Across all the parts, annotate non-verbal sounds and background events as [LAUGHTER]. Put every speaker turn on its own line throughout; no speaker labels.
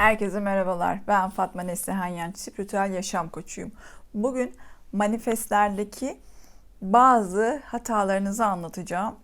Herkese merhabalar. Ben Fatma Neslihan Yenç, spiritüel yaşam koçuyum. Bugün manifestlerdeki bazı hatalarınızı anlatacağım.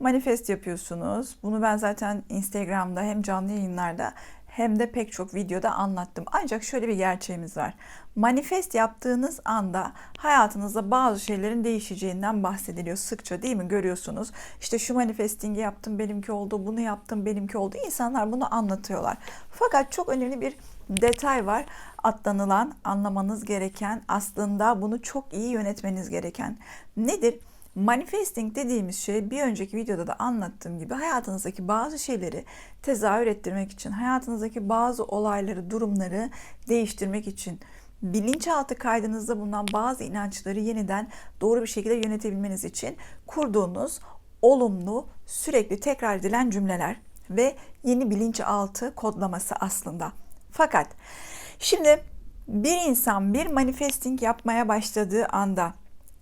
Manifest yapıyorsunuz. Bunu ben zaten Instagram'da hem canlı yayınlarda hem de pek çok videoda anlattım. Ancak şöyle bir gerçeğimiz var. Manifest yaptığınız anda hayatınızda bazı şeylerin değişeceğinden bahsediliyor sıkça değil mi? Görüyorsunuz. İşte şu manifestingi yaptım benimki oldu, bunu yaptım benimki oldu. İnsanlar bunu anlatıyorlar. Fakat çok önemli bir detay var. Atlanılan, anlamanız gereken, aslında bunu çok iyi yönetmeniz gereken. Nedir? Manifesting dediğimiz şey bir önceki videoda da anlattığım gibi hayatınızdaki bazı şeyleri tezahür ettirmek için, hayatınızdaki bazı olayları, durumları değiştirmek için, bilinçaltı kaydınızda bulunan bazı inançları yeniden doğru bir şekilde yönetebilmeniz için kurduğunuz olumlu, sürekli tekrar edilen cümleler ve yeni bilinçaltı kodlaması aslında. Fakat şimdi bir insan bir manifesting yapmaya başladığı anda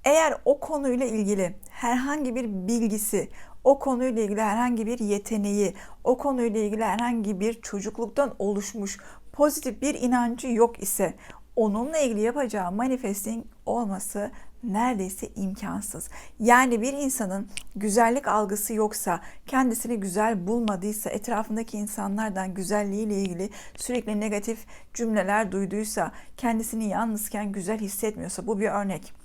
eğer o konuyla ilgili herhangi bir bilgisi, o konuyla ilgili herhangi bir yeteneği, o konuyla ilgili herhangi bir çocukluktan oluşmuş pozitif bir inancı yok ise onunla ilgili yapacağı manifesting olması neredeyse imkansız. Yani bir insanın güzellik algısı yoksa, kendisini güzel bulmadıysa, etrafındaki insanlardan güzelliğiyle ilgili sürekli negatif cümleler duyduysa, kendisini yalnızken güzel hissetmiyorsa bu bir örnek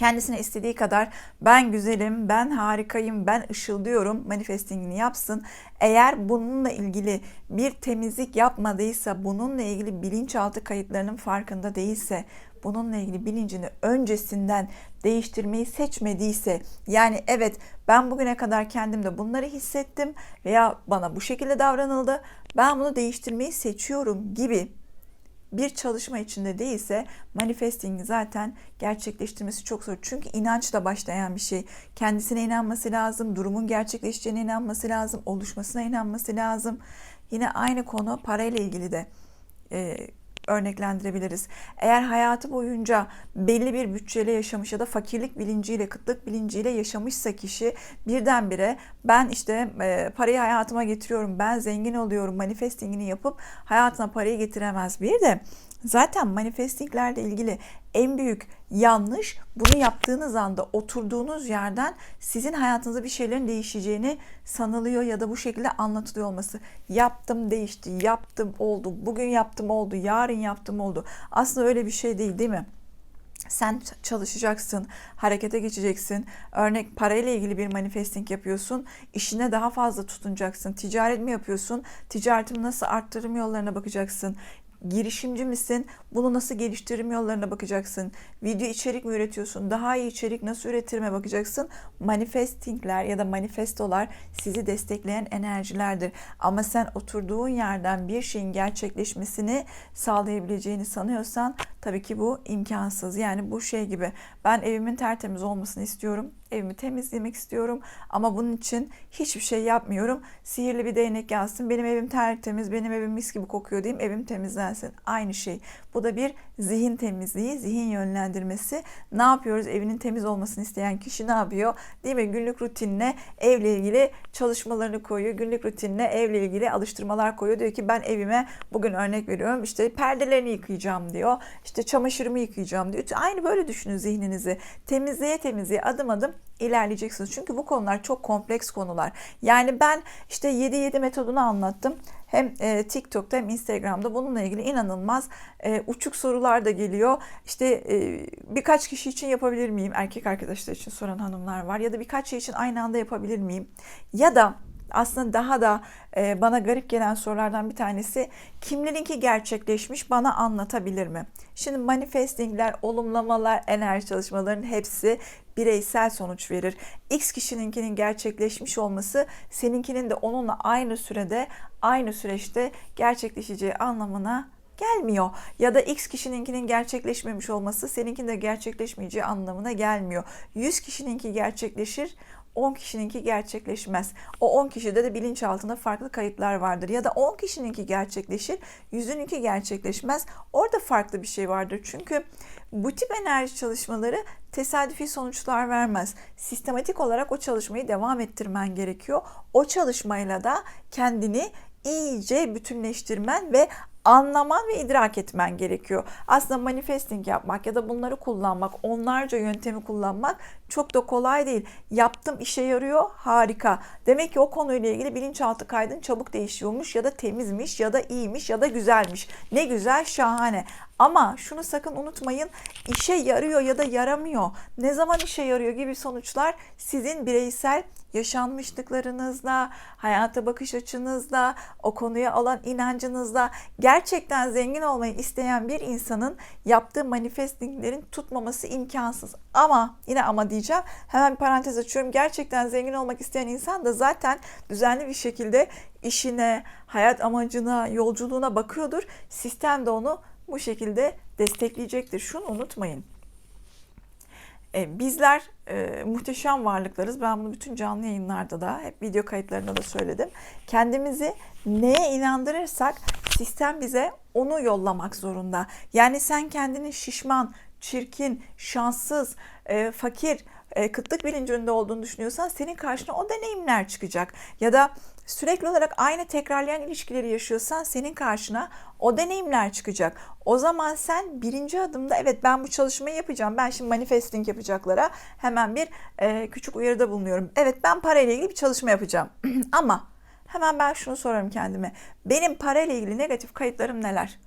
kendisine istediği kadar ben güzelim, ben harikayım, ben ışıldıyorum manifestingini yapsın. Eğer bununla ilgili bir temizlik yapmadıysa, bununla ilgili bilinçaltı kayıtlarının farkında değilse, bununla ilgili bilincini öncesinden değiştirmeyi seçmediyse yani evet ben bugüne kadar kendimde bunları hissettim veya bana bu şekilde davranıldı ben bunu değiştirmeyi seçiyorum gibi bir çalışma içinde değilse manifesting zaten gerçekleştirmesi çok zor. Çünkü inançla başlayan bir şey. Kendisine inanması lazım, durumun gerçekleşeceğine inanması lazım, oluşmasına inanması lazım. Yine aynı konu parayla ilgili de e, örneklendirebiliriz. Eğer hayatı boyunca belli bir bütçeyle yaşamış ya da fakirlik bilinciyle, kıtlık bilinciyle yaşamışsa kişi birdenbire ben işte e, parayı hayatıma getiriyorum, ben zengin oluyorum manifestingini yapıp hayatına parayı getiremez. Bir de Zaten manifestinglerle ilgili en büyük yanlış bunu yaptığınız anda oturduğunuz yerden sizin hayatınızda bir şeylerin değişeceğini sanılıyor ya da bu şekilde anlatılıyor olması. Yaptım değişti, yaptım oldu, bugün yaptım oldu, yarın yaptım oldu. Aslında öyle bir şey değil değil mi? Sen çalışacaksın, harekete geçeceksin. Örnek parayla ilgili bir manifesting yapıyorsun. İşine daha fazla tutunacaksın. Ticaret mi yapıyorsun? Ticaretimi nasıl arttırım yollarına bakacaksın girişimci misin? Bunu nasıl geliştiririm yollarına bakacaksın. Video içerik mi üretiyorsun? Daha iyi içerik nasıl üretirime bakacaksın. Manifestingler ya da manifestolar sizi destekleyen enerjilerdir. Ama sen oturduğun yerden bir şeyin gerçekleşmesini sağlayabileceğini sanıyorsan tabii ki bu imkansız. Yani bu şey gibi ben evimin tertemiz olmasını istiyorum evimi temizlemek istiyorum ama bunun için hiçbir şey yapmıyorum. Sihirli bir değnek gelsin. Benim evim tertemiz, benim evim mis gibi kokuyor diyeyim. Evim temizlensin. Aynı şey. Bu da bir zihin temizliği, zihin yönlendirmesi. Ne yapıyoruz? Evinin temiz olmasını isteyen kişi ne yapıyor? Değil mi? Günlük rutinine evle ilgili çalışmalarını koyuyor. Günlük rutinine evle ilgili alıştırmalar koyuyor. Diyor ki ben evime bugün örnek veriyorum işte perdelerini yıkayacağım diyor. Çamaşırımı yıkayacağım diyor. Aynı böyle düşünün zihninizi. Temizliğe temizliğe adım adım ilerleyeceksiniz. Çünkü bu konular çok kompleks konular. Yani ben işte 7-7 metodunu anlattım. Hem e, TikTok'ta hem Instagram'da bununla ilgili inanılmaz e, uçuk sorular da geliyor. İşte e, birkaç kişi için yapabilir miyim? Erkek arkadaşlar için soran hanımlar var. Ya da birkaç şey için aynı anda yapabilir miyim? Ya da aslında daha da e, bana garip gelen sorulardan bir tanesi kimlerinki gerçekleşmiş bana anlatabilir mi? Şimdi manifestingler, olumlamalar, enerji çalışmalarının hepsi bireysel sonuç verir. X kişininkinin gerçekleşmiş olması seninkinin de onunla aynı sürede, aynı süreçte gerçekleşeceği anlamına gelmiyor. Ya da X kişininkinin gerçekleşmemiş olması seninkinin de gerçekleşmeyeceği anlamına gelmiyor. 100 kişininki gerçekleşir, 10 kişininki gerçekleşmez. O 10 kişide de bilinçaltında farklı kayıtlar vardır. Ya da 10 kişininki gerçekleşir, yüzününki gerçekleşmez. Orada farklı bir şey vardır. Çünkü bu tip enerji çalışmaları tesadüfi sonuçlar vermez. Sistematik olarak o çalışmayı devam ettirmen gerekiyor. O çalışmayla da kendini iyice bütünleştirmen ve anlaman ve idrak etmen gerekiyor. Aslında manifesting yapmak ya da bunları kullanmak, onlarca yöntemi kullanmak çok da kolay değil. Yaptım işe yarıyor, harika. Demek ki o konuyla ilgili bilinçaltı kaydın çabuk değişiyormuş ya da temizmiş ya da iyiymiş ya da güzelmiş. Ne güzel, şahane. Ama şunu sakın unutmayın. işe yarıyor ya da yaramıyor. Ne zaman işe yarıyor gibi sonuçlar sizin bireysel yaşanmışlıklarınızla, hayata bakış açınızla, o konuya olan inancınızla gerçekten zengin olmayı isteyen bir insanın yaptığı manifestinglerin tutmaması imkansız. Ama yine ama diyeceğim. Hemen bir parantez açıyorum. Gerçekten zengin olmak isteyen insan da zaten düzenli bir şekilde işine, hayat amacına, yolculuğuna bakıyordur. Sistem de onu bu şekilde destekleyecektir. Şunu unutmayın. E, bizler e, muhteşem varlıklarız. Ben bunu bütün canlı yayınlarda da, hep video kayıtlarında da söyledim. Kendimizi neye inandırırsak sistem bize onu yollamak zorunda. Yani sen kendini şişman, çirkin, şanssız, e, fakir, e, kıtlık bilincinde olduğunu düşünüyorsan senin karşına o deneyimler çıkacak. Ya da sürekli olarak aynı tekrarlayan ilişkileri yaşıyorsan senin karşına o deneyimler çıkacak. O zaman sen birinci adımda evet ben bu çalışmayı yapacağım. Ben şimdi manifesting yapacaklara hemen bir e, küçük uyarıda bulunuyorum. Evet ben parayla ilgili bir çalışma yapacağım. [CLEARS THROAT] Ama hemen ben şunu sorarım kendime. Benim parayla ilgili negatif kayıtlarım neler?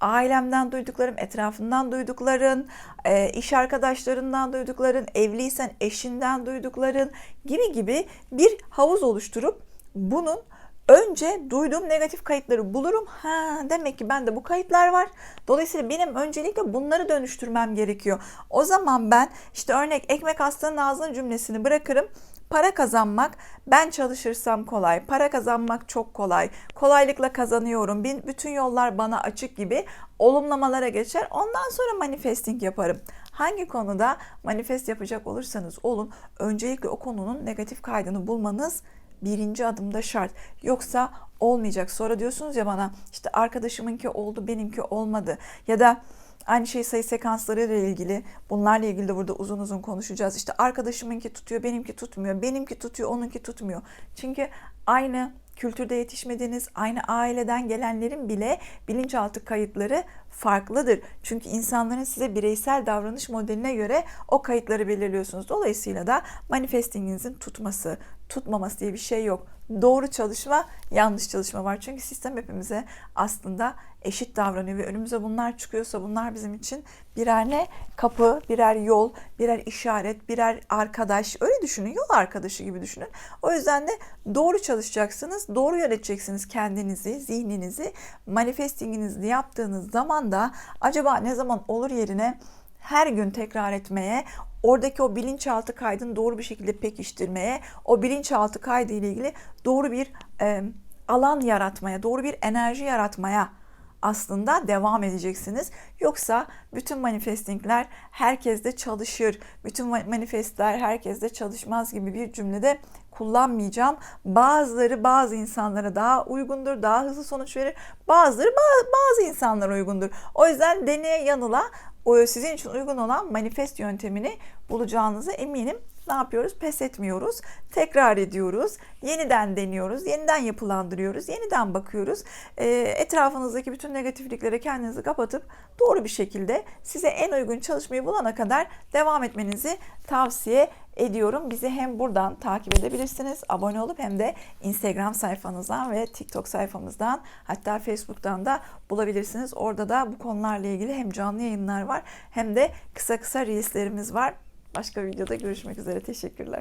ailemden duyduklarım, etrafından duydukların, e, iş arkadaşlarından duydukların, evliysen eşinden duydukların gibi gibi bir havuz oluşturup bunun önce duyduğum negatif kayıtları bulurum. Ha demek ki bende bu kayıtlar var. Dolayısıyla benim öncelikle bunları dönüştürmem gerekiyor. O zaman ben işte örnek ekmek hastanın ağzının cümlesini bırakırım. Para kazanmak ben çalışırsam kolay, para kazanmak çok kolay, kolaylıkla kazanıyorum, bütün yollar bana açık gibi olumlamalara geçer. Ondan sonra manifesting yaparım. Hangi konuda manifest yapacak olursanız olun, öncelikle o konunun negatif kaydını bulmanız birinci adımda şart. Yoksa olmayacak. Sonra diyorsunuz ya bana işte arkadaşımınki oldu benimki olmadı. Ya da Aynı şey sayı sekansları ile ilgili. Bunlarla ilgili de burada uzun uzun konuşacağız. İşte arkadaşımınki tutuyor, benimki tutmuyor. Benimki tutuyor, onunki tutmuyor. Çünkü aynı kültürde yetişmediğiniz, aynı aileden gelenlerin bile bilinçaltı kayıtları farklıdır. Çünkü insanların size bireysel davranış modeline göre o kayıtları belirliyorsunuz. Dolayısıyla da manifestinginizin tutması, tutmaması diye bir şey yok. Doğru çalışma, yanlış çalışma var. Çünkü sistem hepimize aslında eşit davranıyor ve önümüze bunlar çıkıyorsa bunlar bizim için birer ne? Kapı, birer yol, birer işaret, birer arkadaş. Öyle düşünün. Yol arkadaşı gibi düşünün. O yüzden de doğru çalışacaksınız. Doğru yöneteceksiniz kendinizi, zihninizi. Manifestinginizi yaptığınız zaman da acaba ne zaman olur yerine her gün tekrar etmeye, oradaki o bilinçaltı kaydını doğru bir şekilde pekiştirmeye, o bilinçaltı kaydı ile ilgili doğru bir e, alan yaratmaya, doğru bir enerji yaratmaya aslında devam edeceksiniz. Yoksa bütün manifestingler herkeste çalışır, bütün manifestler herkeste çalışmaz gibi bir cümlede kullanmayacağım. Bazıları bazı insanlara daha uygundur, daha hızlı sonuç verir. Bazıları bazı insanlara uygundur. O yüzden deneye yanıla sizin için uygun olan manifest yöntemini bulacağınıza eminim. Ne yapıyoruz? Pes etmiyoruz. Tekrar ediyoruz. Yeniden deniyoruz. Yeniden yapılandırıyoruz. Yeniden bakıyoruz. E, etrafınızdaki bütün negatifliklere kendinizi kapatıp doğru bir şekilde size en uygun çalışmayı bulana kadar devam etmenizi tavsiye ediyorum. Bizi hem buradan takip edebilirsiniz, abone olup hem de Instagram sayfanızdan ve TikTok sayfamızdan hatta Facebook'tan da bulabilirsiniz. Orada da bu konularla ilgili hem canlı yayınlar var hem de kısa kısa reelslerimiz var. Başka videoda görüşmek üzere. Teşekkürler.